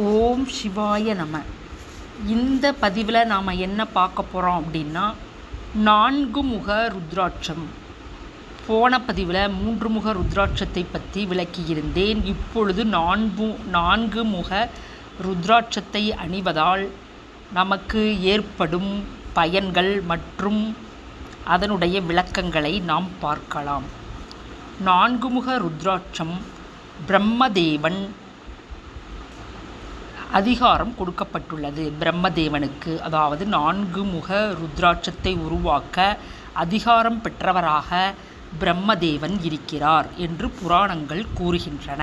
ஓம் சிவாய நம. இந்த பதிவில் நாம் என்ன பார்க்க போகிறோம் அப்படின்னா நான்கு முக ருத்ராட்சம். போன பதிவில் மூன்று முக ருத்ராட்சத்தை பற்றி விளக்கியிருந்தேன். இப்பொழுது நான்கு நான்கு முக ருத்ராட்சத்தை அணிவதால் நமக்கு ஏற்படும் பயன்கள் மற்றும் அதனுடைய விளக்கங்களை நாம் பார்க்கலாம். நான்கு முக ருத்ராட்சம் பிரம்மதேவன் அதிகாரம் கொடுக்கப்பட்டுள்ளது. பிரம்மதேவனுக்கு அதாவது நான்கு முக ருத்ராட்சத்தை உருவாக்க அதிகாரம் பெற்றவராக பிரம்மதேவன் இருக்கிறார் என்று புராணங்கள் கூறுகின்றன.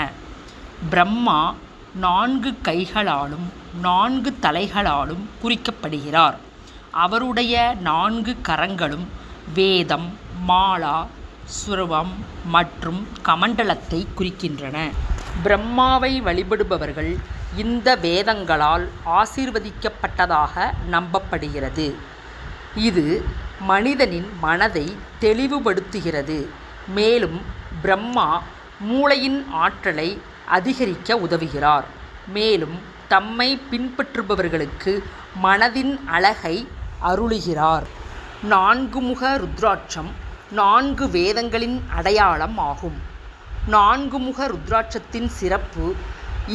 பிரம்மா நான்கு கைகளாலும் நான்கு தலைகளாலும் குறிக்கப்படுகிறார். அவருடைய நான்கு கரங்களும் வேதம் மாலா சுரவம் மற்றும் கமண்டலத்தை குறிக்கின்றன. பிரம்மாவை வழிபடுபவர்கள் இந்த வேதங்களால் ஆசீர்வதிக்கப்பட்டதாக நம்பப்படுகிறது. இது மனிதனின் மனதை தெளிவுபடுத்துகிறது. மேலும் பிரம்மா மூளையின் ஆற்றலை அதிகரிக்க உதவுகிறார். மேலும் தம்மை பின்பற்றுபவர்களுக்கு மனதின் அழகை அருளுகிறார். நான்கு முக ருத்ராட்சம் நான்கு வேதங்களின் அடையாளம் ஆகும். நான்கு முக ருத்ராட்சத்தின் சிறப்பு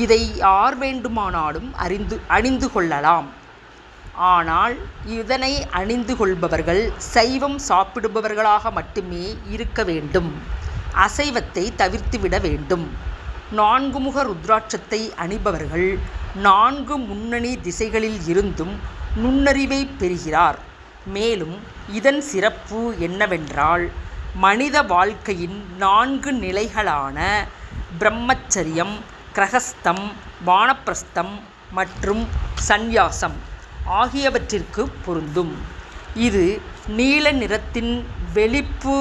இதை யார் வேண்டுமானாலும் அறிந்து அணிந்து கொள்ளலாம். ஆனால் இதனை அணிந்து கொள்பவர்கள் சைவம் சாப்பிடுபவர்களாக மட்டுமே இருக்க வேண்டும். அசைவத்தை தவிர்த்துவிட வேண்டும். நான்கு முக ருத்ராட்சத்தை அணிபவர்கள் நான்கு முன்னணி திசைகளில் இருந்தும் நுண்ணறிவை பெறுகிறார். மேலும் இதன் சிறப்பு என்னவென்றால் மனித வாழ்க்கையின் நான்கு நிலைகளான பிரம்மச்சரியம் கிரகஸ்தம் வானப்பிரஸ்தம் மற்றும் சந்நியாசம் ஆகியவற்றிற்கு பொருந்தும். இது நீல நிறத்தின் வெளிப்பு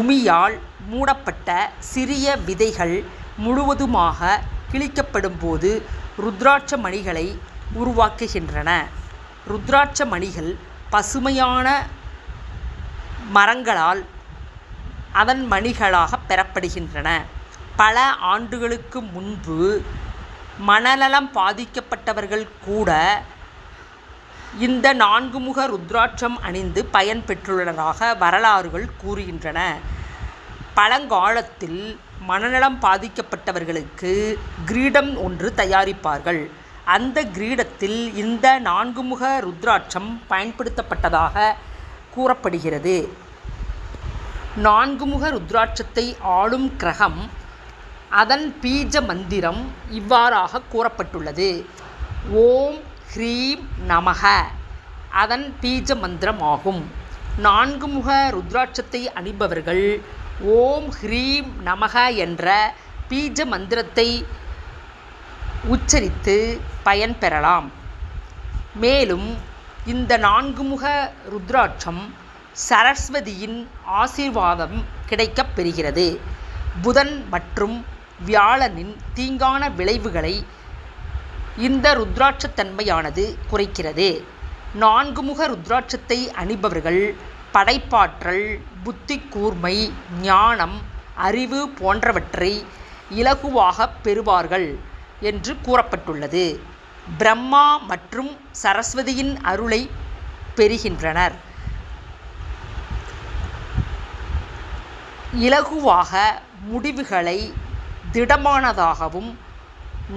உமியால் மூடப்பட்ட சிறிய விதைகள் முழுவதுமாக கிழிக்கப்படும்போது ருத்ராட்ச மணிகளை உருவாக்குகின்றன. ருத்ராட்ச மணிகள் பசுமையான மரங்களால் அதன் மணிகளாக பெறப்படுகின்றன. பல ஆண்டுகளுக்கு முன்பு மனநலம் பாதிக்கப்பட்டவர்கள் கூட இந்த நான்கு முக ருத்ராட்சம் அணிந்து பயன் பெற்றுள்ளதாக வரலாறுகள் கூறுகின்றன. பழங்காலத்தில் மனநலம் பாதிக்கப்பட்டவர்களுக்கு கிரீடம் ஒன்று தயாரிப்பார்கள். அந்த கிரீடத்தில் இந்த நான்கு முக ருத்ராட்சம் பயன்படுத்தப்பட்டதாக கூறப்படுகிறது. நான்கு முக ருத்ராட்சத்தை ஆளும் கிரகம் அதன் பீஜ மந்திரம் இவ்வாறாக கூறப்பட்டுள்ளது. ஓம் ஹ்ரீம் நமக அதன் பீஜ மந்திரம் ஆகும் நான்கு முக ருத்ராட்சத்தை அணிபவர்கள் ஓம் ஹ்ரீம் நமக என்ற பீஜ மந்திரத்தை உச்சரித்து பயன் பெறலாம். மேலும் இந்த நான்கு முக ருத்ராட்சம் சரஸ்வதியின் ஆசீர்வாதம் கிடைக்கப் பெறுகிறது. புதன் மற்றும் வியாழனின் தீங்கான விளைவுகளை இந்த ருத்ராட்சத்தன்மையானது குறைக்கிறது. நான்கு முக ருத்ராட்சத்தை அணிபவர்கள் படைப்பாற்றல் புத்தி கூர்மை ஞானம் அறிவு போன்றவற்றை இலகுவாக பெறுவார்கள் என்று கூறப்பட்டுள்ளது. பிரம்மா மற்றும் சரஸ்வதியின் அருளை பெறுகின்றனர். இலகுவாக முடிவுகளை திடமானதாகவும்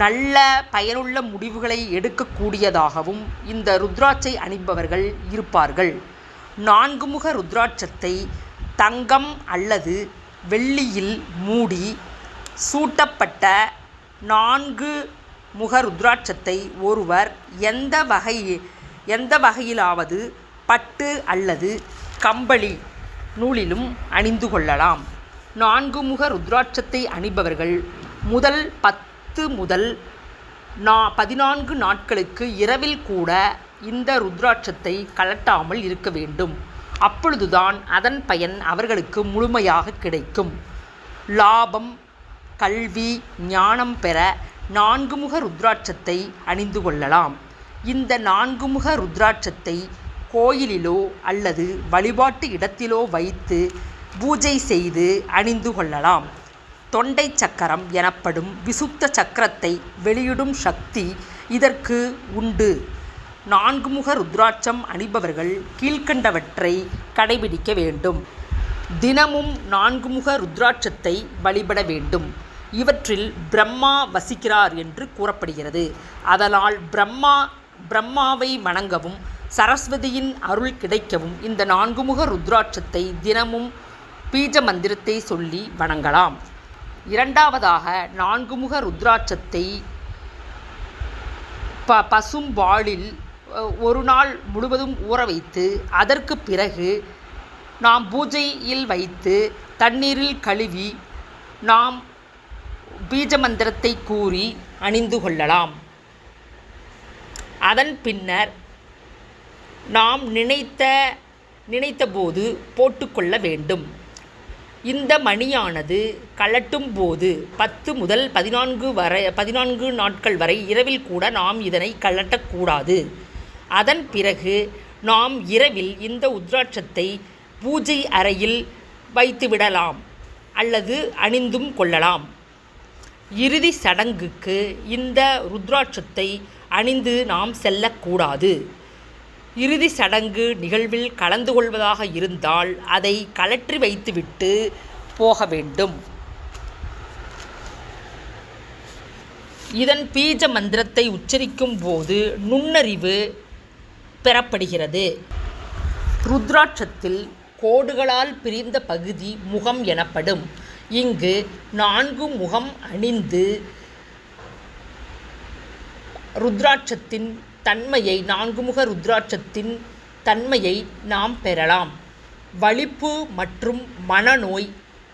நல்ல பயனுள்ள முடிவுகளை எடுக்கக்கூடியதாகவும் இந்த ருத்ராட்சை அணிபவர்கள் இருப்பார்கள். நான்கு முக ருத்ராட்சத்தை தங்கம் அல்லது வெள்ளியில் மூடி சூட்டப்பட்ட நான்கு முக ருத்ராட்சத்தை ஒருவர் எந்த வகை எந்த வகையிலாவது பட்டு அல்லது கம்பளி நூலிலும் அணிந்து கொள்ளலாம். நான்கு முக ருத்ராட்சத்தை அணிபவர்கள். முதல் பத்து முதல் நா பதினான்கு நாட்களுக்கு இரவில் கூட இந்த ருத்ராட்சத்தை கலட்டாமல் இருக்க வேண்டும். அப்பொழுதுதான் அதன் பயன் அவர்களுக்கு முழுமையாக கிடைக்கும். லாபம் கல்வி ஞானம் பெற நான்கு முக ருத்ராட்சத்தை அணிந்து கொள்ளலாம். இந்த நான்கு முக ருத்ராட்சத்தை கோயிலிலோ அல்லது வழிபாட்டு இடத்திலோ வைத்து பூஜை செய்து அணிந்து கொள்ளலாம். தொண்டை சக்கரம் எனப்படும் விசுத்த சக்கரத்தை வெளியிடும் சக்தி இதற்கு உண்டு. நான்குமுக ருத்ராட்சம் அணிபவர்கள் கீழ்க்கண்டவற்றை கடைபிடிக்க வேண்டும். தினமும் நான்குமுக ருத்ராட்சத்தை வழிபட வேண்டும். இவற்றில் பிரம்மா வசிக்கிறார் என்று கூறப்படுகிறது. அதனால் பிரம்மா பிரம்மாவை வணங்கவும் சரஸ்வதியின் அருள் கிடைக்கவும் இந்த நான்குமுக ருத்ராட்சத்தை தினமும் பீஜ மந்திரத்தை சொல்லி வணங்கலாம். இரண்டாவதாக நான்குமுக ருத்ராட்சத்தை ப பசும்பாலில் வாளில் ஒரு நாள் முழுவதும் ஊற வைத்து அதற்கு பிறகு நாம் பூஜையில் வைத்து தண்ணீரில் கழுவி நாம் பீஜ மந்திரத்தை கூறி அணிந்து கொள்ளலாம். அதன் பின்னர் நாம் நினைத்த நினைத்தபோது போட்டுக்கொள்ள வேண்டும். இந்த மணியானது கழட்டும் போது பத்து முதல் பதினான்கு வரை பதினான்கு நாட்கள் வரை இரவில் கூட நாம் இதனை கழட்டக்கூடாது அதன் பிறகு நாம் இரவில் இந்த உத்ராட்சத்தை பூஜை அறையில் வைத்துவிடலாம் அல்லது அணிந்தும் கொள்ளலாம். இறுதி சடங்குக்கு இந்த ருத்ராட்சத்தை அணிந்து நாம் செல்லக்கூடாது. இறுதி சடங்கு நிகழ்வில் கலந்து கொள்வதாக இருந்தால் அதை கழற்றி வைத்துவிட்டு போக வேண்டும். இதன் பீஜ மந்திரத்தை உச்சரிக்கும் போது நுண்ணறிவு பெறப்படுகிறது. ருத்ராட்சத்தில் கோடுகளால் பிரிந்த பகுதி முகம் எனப்படும். இங்கு நான்கு முகம் அணிந்து ருத்ராட்சத்தின் தன்மையை நான்குமுக ருத்ராட்சத்தின் தன்மையை நாம் பெறலாம். வலிப்பு மற்றும் மனநோய்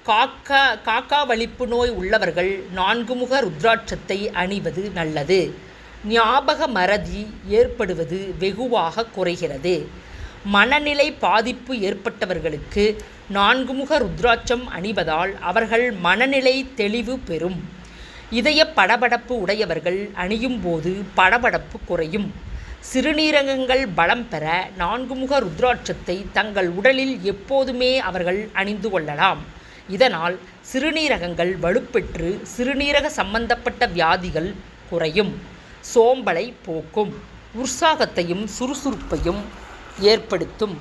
காக்கா காக்கா வலிப்பு நோய் உள்ளவர்கள் நான்குமுக ருத்ராட்சத்தை அணிவது நல்லது. ஞாபக மறதி ஏற்படுவது வெகுவாக குறைகிறது. மனநிலை பாதிப்பு ஏற்பட்டவர்களுக்கு நான்குமுக ருத்ராட்சம் அணிவதால் அவர்கள் மனநிலை தெளிவு பெறும். இதய படபடப்பு உடையவர்கள் அணியும் போது படபடப்பு குறையும். சிறுநீரகங்கள் பலம் பெற நான்குமுக ருத்ராட்சத்தை தங்கள் உடலில் எப்போதுமே அவர்கள் அணிந்து கொள்ளலாம். இதனால் சிறுநீரகங்கள் வலுப்பெற்று சிறுநீரக சம்பந்தப்பட்ட வியாதிகள் குறையும். சோம்பலை போக்கும். உற்சாகத்தையும் சுறுசுறுப்பையும் ஏற்படுத்தும்.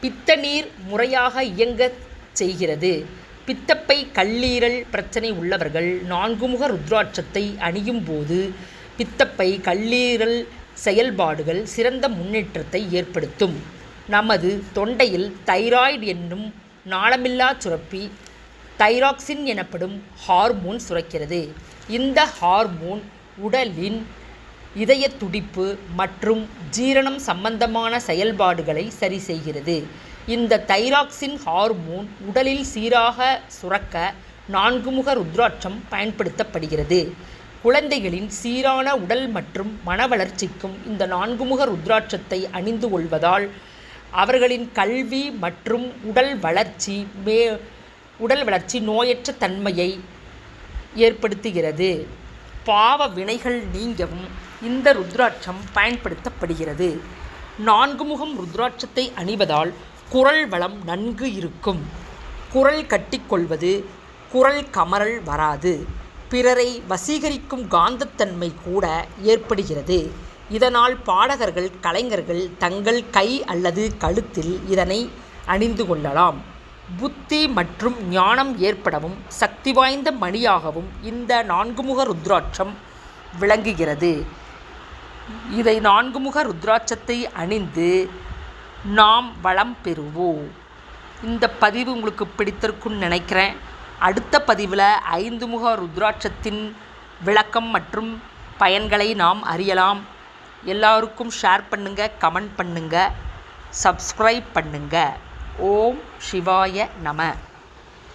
பித்த நீர் முறையாக இயங்கச் செய்கிறது. பித்தப்பை கல்லீரல் பிரச்சனை உள்ளவர்கள் நான்குமுக ருத்ராட்சத்தை அணியும் போது பித்தப்பை கல்லீரல் செயல்பாடுகள் சிறந்த முன்னேற்றத்தை ஏற்படுத்தும். நமது தொண்டையில் தைராய்டு என்னும் நாளமில்லா சுரப்பி தைராக்சின் எனப்படும் ஹார்மோன் சுரக்கிறது. இந்த ஹார்மோன் உடலின் இதய துடிப்பு மற்றும் ஜீரணம் சம்பந்தமான செயல்பாடுகளை சரி செய்கிறது. இந்த தைராக்சின் ஹார்மோன் உடலில் சீராக சுரக்க நான்குமுக ருத்ராட்சம் பயன்படுத்தப்படுகிறது. குழந்தைகளின் சீரான உடல் மற்றும் மன வளர்ச்சிக்கும் இந்த நான்குமுக ருத்ராட்சத்தை அணிந்து கொள்வதால் அவர்களின் கல்வி மற்றும் உடல் வளர்ச்சி மே உடல் வளர்ச்சி நோயற்ற தன்மையை ஏற்படுத்துகிறது. பாவ வினைகள் நீங்கவும் இந்த ருத்ராட்சம் பயன்படுத்தப்படுகிறது. நான்கு முகம் ருத்ராட்சத்தை அணிவதால் குரல் வளம் நன்கு இருக்கும். குரல் கட்டிக்கொள்வது குரல் கமறல் வராது. பிறரை வசீகரிக்கும் காந்தத்தன்மை கூட ஏற்படுகிறது. இதனால் பாடகர்கள் கலைஞர்கள் தங்கள் கை அல்லது கழுத்தில் இதனை அணிந்து கொள்ளலாம். புத்தி மற்றும் ஞானம் ஏற்படவும் சக்தி வாய்ந்த மணியாகவும் இந்த நான்குமுக ருத்ராட்சம் விளங்குகிறது. இதை நான்குமுக ருத்ராட்சத்தை அணிந்து நாம் வளம் பெறுவோம் இந்த பதிவு உங்களுக்கு பிடித்திருக்கும்னு நினைக்கிறேன். அடுத்த பதிவில் ஐந்து முக ருத்ராட்சத்தின் விளக்கம் மற்றும் பயன்களை நாம் அறியலாம். எல்லாருக்கும் ஷேர் பண்ணுங்கள் கமெண்ட் பண்ணுங்கள் சப்ஸ்கிரைப் பண்ணுங்கள் ஓம் சிவாய நம.